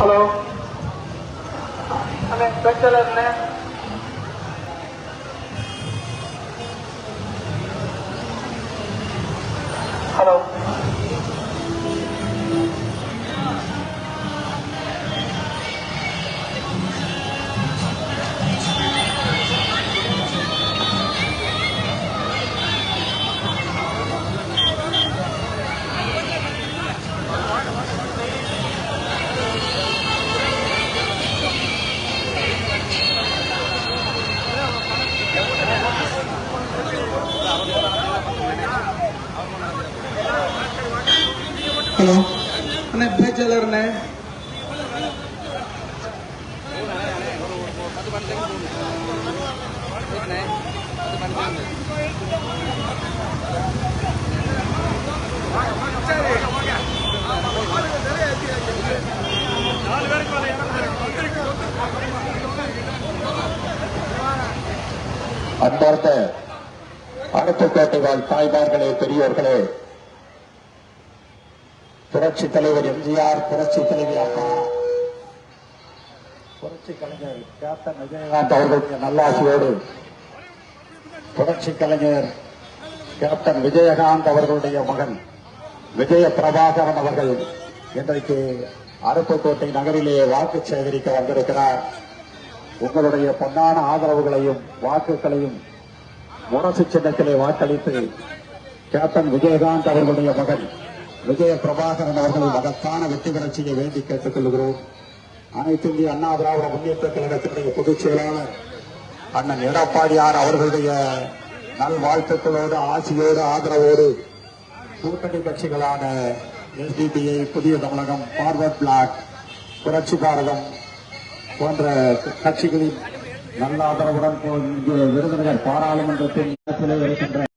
Hello அண்ணே special அண்ணே hello அண்ணே பேச்சாளர்ண்ணே அன்பார்ந்த அருப்புக்கோட்டை வாழ் தாய்மார்களே பெரியோர்களே புரட்சி தலைவர் எம்ஜிஆர் புரட்சி தலைவி அம்மா புரட்சி கலைஞர் கேப்டன் விஜயகாந்த் அவர்களுடைய நல்லாசியோடு. புரட்சி கலைஞர் கேப்டன் விஜயகாந்த் அவர்களுடைய மகன் விஜய பிரபாகரன் அவர்கள் இன்றைக்கு அருப்புக்கோட்டை நகரிலே வாக்கு சேகரிக்க வந்திருக்கிறார். உங்களுடைய பொன்னான ஆதரவுகளையும் வாக்குகளையும் முரசு சின்னத்திலே வாக்களித்து கேப்டன் விஜயகாந்த் அவர்களுடைய மகன் விஜய பிரபாகரன் அவர்கள் மகத்தான வெற்றி செய்ய வேண்டி கேட்டுக் கொள்கிறோம் அனைத்து இந்திய அண்ணா திராவிட முன்னேற்ற கழகத்தினுடைய பொதுச் செயலாளர் அண்ணன் எடப்பாடியார் அவர்களுடைய நல்வாழ்த்துக்களோடு ஆசியோடு ஆதரவோடு கூட்டணி கட்சிகளான எஸ்டிபிஐ புதிய தமிழகம் பார்வர்ட் பிளாக் புரட்சி பாரதம் போன்ற கட்சிகளின் நல்ல ஆதரவுடன் இங்கே விருதுநகர் பாராளுமன்றத்தின் இருக்கின்ற